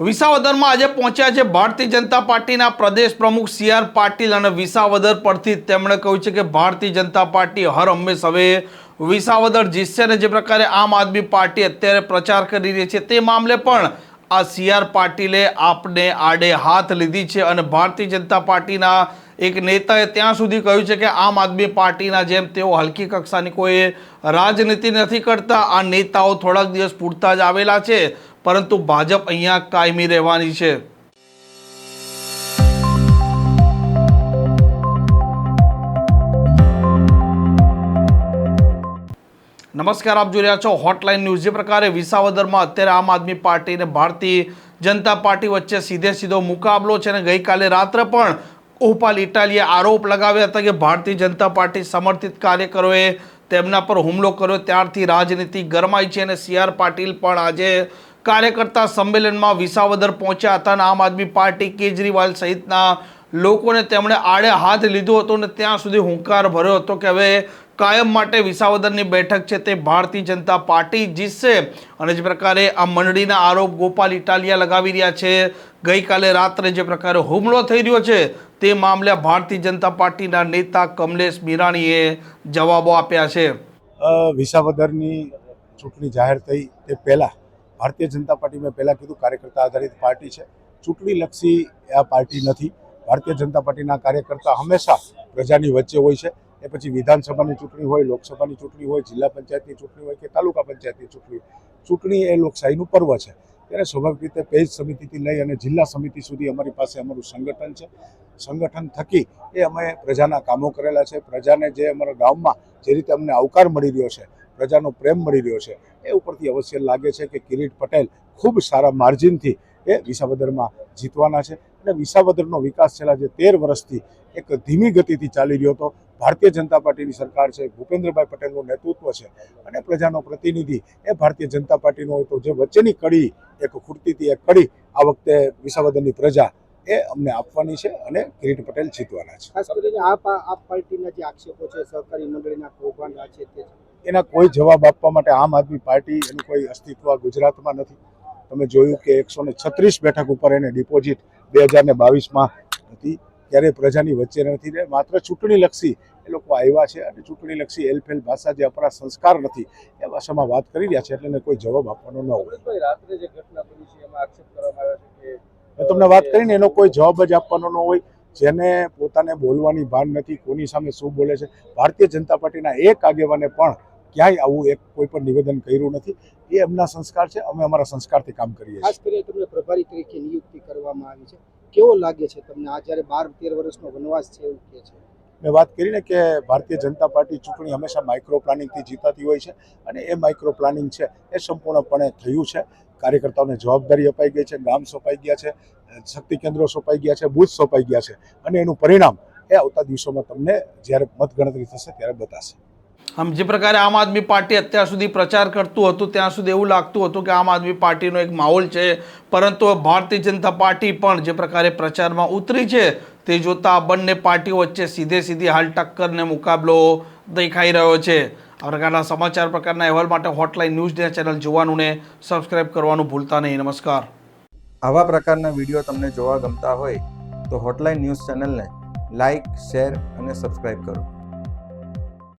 વિસાવદરમાં આજે પહોંચ્યા છે ભારતીય જનતા પાર્ટીના પ્રદેશ પ્રમુખ સી આર પાટીલ અને વિસાવદર પરથી તેમણે કહ્યું છે કે ભારતીય જનતા પાર્ટી હર હંમેશ હવે વિસાવદર જીતશે અને જે પ્રકારે આમ આદમી પાર્ટી અત્યારે પ્રચાર કરી રહી છે તે મામલે પણ આ સી આર પાટીલે આપને આડે હાથ લીધી છે અને ભારતીય જનતા પાર્ટીના એક નેતાએ ત્યાં સુધી કહ્યું છે કે આમ આદમી પાર્ટીના જેમ તેઓ હલકી કક્ષાની કોઈ રાજનીતિ નથી કરતા. આ નેતાઓ થોડાક દિવસ પૂરતા જ આવેલા છે. પરંતુ ભાજપ અહીંયા કાયમી રહેવાની છે. નમસ્કાર, આપ જોઈ રહ્યા છો હોટલાઇન ન્યૂઝ જે પ્રકારે વિસાવદરમાં અત્યારે આમ આદમી પાર્ટી અને ભારતીય જનતા પાર્ટી વચ્ચે સીધે સીધો મુકાબલો છે અને ગઈકાલે રાત્રે પણ ઉપાલ ઇટાલીએ આરોપ લગાવ્યા હતા કે ભારતીય જનતા પાર્ટી સમર્થિત કાર્યકરોએ તેમના પર હુમલો કર્યો. ત્યારથી રાજનીતિ ગરમાઈ છે અને સી પાટીલ પણ આજે કાર્યકર્તા સંમેલનમાં વિસાવદર પહોંચ્યા હતા અને આમ આદમી પાર્ટી કેજરીવાલ સહિતના લોકોને તેમણે આડે હાથ લીધો હતો અને ત્યાં સુધી હુંકાર ભર્યો હતો કે હવે કાયમ માટે વિસાવદરની બેઠક છે તે ભારતીય જનતા પાર્ટી જીતશે. અને જે પ્રકારે આ મંડળીના આરોપ ગોપાલ ઇટાલિયા લગાવી રહ્યા છે, ગઈકાલે રાત્રે જે પ્રકારે હુમલો થઈ રહ્યો છે તે મામલે ભારતીય જનતા પાર્ટીના નેતા કમલેશ મીરાણીએ જવાબો આપ્યા છે. વિસાવદરની ચૂંટણી જાહેર થઈ તે પહેલાં ભારતીય જનતા પાર્ટી મેં પહેલાં કીધું કાર્યકર્તા આધારિત પાર્ટી છે. ચૂંટણીલક્ષી આ પાર્ટી નથી. ભારતીય જનતા પાર્ટીના કાર્યકર્તા હંમેશા પ્રજાની વચ્ચે હોય છે. એ પછી વિધાનસભાની ચૂંટણી હોય, લોકસભાની ચૂંટણી હોય, જિલ્લા પંચાયતની ચૂંટણી હોય કે તાલુકા પંચાયતની ચૂંટણી હોય. ચૂંટણી એ લોકશાહીનું પર્વ છે. ત્યારે સ્વાભાવિક રીતે પેજ સમિતિથી લઈ અને જિલ્લા સમિતિ સુધી અમારી પાસે અમારું સંગઠન છે. સંગઠન થકી એ અમે પ્રજાના કામો કરેલા છે. પ્રજાને જે અમારા ગામમાં જે રીતે અમને આવકાર મળી રહ્યો છે પ્રજાનો પ્રેમ મળી રહ્યો છે એ ઉપરથી અવશ્ય લાગે છે કે કિરીટ પટેલ ખૂબ સારા માર્જિનથી એ વિસાવદરમાં જીતવાના છે અને વિસાવદરનો વિકાસ છેલ્લા જે તેર વર્ષથી એક ધીમી ગતિથી ચાલી રહ્યો હતો ભારતીય જનતા પાર્ટીની સરકાર છે, ભૂપેન્દ્રભાઈ પટેલનું નેતૃત્વ છે અને પ્રજાનો પ્રતિનિધિ એ ભારતીય જનતા પાર્ટીનો હોય તો જે વચ્ચેની કડી, એક ખૂટતી હતી એ કડી, આ વખતે વિસાવદરની પ્રજા એ અમને આપવાની છે અને કિરીટ પટેલ જીતવાના છે ખાસ કરીને આપ પાર્ટીના જે આક્ષેપો છે, સહકારી મંડળીના કૌભાંડા છે તે. એના કોઈ જવાબ આપવા માટે આમ આદમી પાર્ટી એનું કોઈ અસ્તિત્વ ગુજરાતમાં નથી. તમે જોયું કે એકસો ને છત્રીસ બેઠક ઉપર એને ડિપોઝિટ બે હજાર ને બાવીસમાં હતી. ત્યારે પ્રજાની વચ્ચે નથી રહે. માત્ર ચૂંટણીલક્ષી એ લોકો આવ્યા છે અને ચૂંટણીલક્ષી એલફેલ ભાષા જે આપણા સંસ્કાર નથી એ ભાષામાં વાત કરી રહ્યા છે એટલે એને કોઈ જવાબ આપવાનો ન હોય. તમને વાત કરીને એનો કોઈ જવાબ જ આપવાનો ન હોય. જેને પોતાને બોલવાની ભાન નથી કોની સામે શું બોલે છે ભારતીય જનતા પાર્ટીના એક આગેવાને પણ ક્યાંય આવું એક કોઈ પણ નિવેદન કર્યું નથી. એ એમના સંસ્કાર છે અમે અમારા સંસ્કારથી કામ કરીએ ખાસ કરીને તમને પ્રભારી તરીકે નિયુક્તિ કરવામાં આવી છે. કેવો લાગે છે તમને? આ જ્યારે બાર તેર વર્ષનો વનવાસ છે એવું કહે છે. મેં વાત કરીને કે ભારતીય જનતા પાર્ટી ચૂંટણી હંમેશા માઇક્રો પ્લાનિંગથી જીતાતી હોય છે અને એ માઇક્રો પ્લાનિંગ છે એ સંપૂર્ણપણે થયું છે. કાર્યકર્તાઓને જવાબદારી અપાઈ ગઈ છે, ગામ સોંપાઈ ગયા છે, શક્તિ કેન્દ્રો સોંપાઈ ગયા છે, બૂથ સોંપાઈ ગયા છે અને એનું પરિણામ એ આવતા દિવસોમાં તમને જ્યારે મતગણતરી થશે ત્યારે બતાશે. આમ જે પ્રકારે આમ આદમી પાર્ટી અત્યાર સુધી પ્રચાર કરતું હતું, ત્યાં સુધી એવું લાગતું હતું કે આમ આદમી પાર્ટીનો એક માહોલ છે, પરંતુ ભારતીય જનતા પાર્ટી પણ જે પ્રકારે પ્રચારમાં ઉતરી છે તે જોતા આ બંને પાર્ટીઓ વચ્ચે સીધે સીધી હાલ ટક્કરને મુકાબલો દેખાઈ રહ્યો છે. આ પ્રકારના સમાચાર, પ્રકારના અહેવાલ માટે હોટલાઇન ન્યૂઝ ડે ચેનલ જોવાનું ને સબસ્ક્રાઇબ કરવાનું ભૂલતા નહીં. નમસ્કાર. આવા પ્રકારના વીડિયો તમને જોવા ગમતા હોય તો હોટલાઇન ન્યૂઝ ચેનલને લાઇક શેર અને સબસ્ક્રાઇબ કરો.